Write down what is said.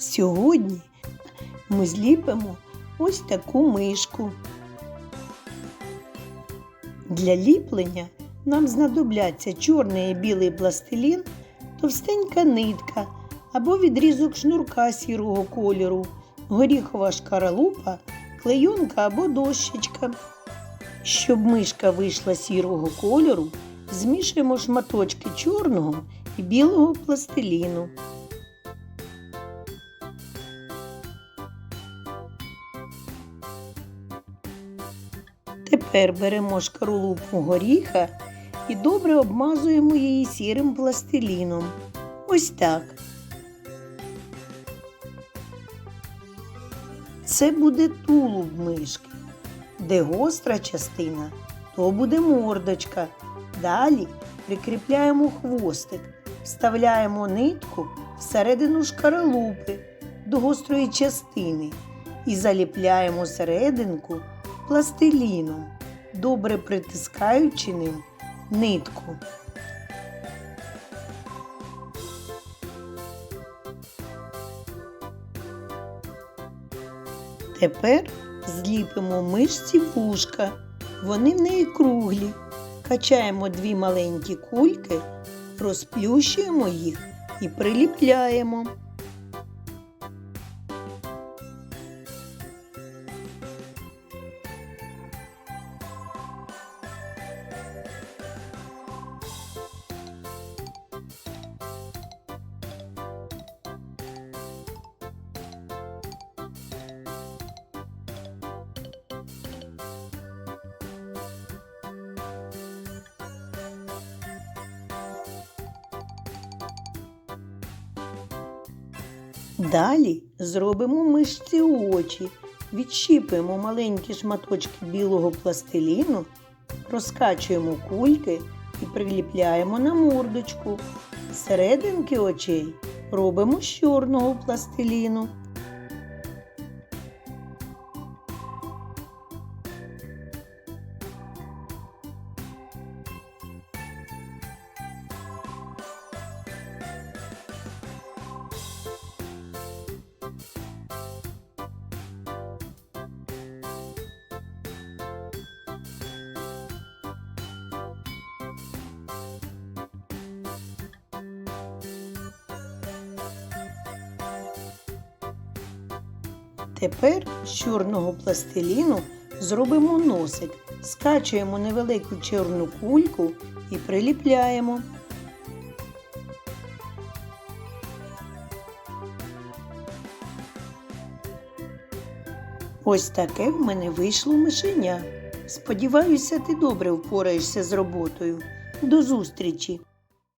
Сьогодні ми зліпимо ось таку мишку. Для ліплення нам знадобляться чорний і білий пластилін, товстенька нитка або відрізок шнурка сірого кольору, горіхова шкаралупа, клейонка або дощечка. Щоб мишка вийшла сірого кольору, змішуємо шматочки чорного і білого пластиліну. Тепер беремо шкаралупу горіха і добре обмазуємо її сірим пластиліном. Ось так. Це буде тулуб мишки, де гостра частина, то буде мордочка. Далі прикріпляємо хвостик, вставляємо нитку всередину шкаралупи до гострої частини і заліпляємо серединку пластиліном, добре притискаючи ним нитку. Тепер зліпимо мишці вушка. Вони в неї круглі. Качаємо дві маленькі кульки, розплющуємо їх і приліпляємо. Далі зробимо мишці очі, відщіпуємо маленькі шматочки білого пластиліну, розкачуємо кульки і приліпляємо на мордочку. Серединки очей робимо з чорного пластиліну. Тепер з чорного пластиліну зробимо носик, скачуємо невелику чорну кульку і приліпляємо. Ось таке в мене вийшло мишеня. Сподіваюся, ти добре впораєшся з роботою. До зустрічі!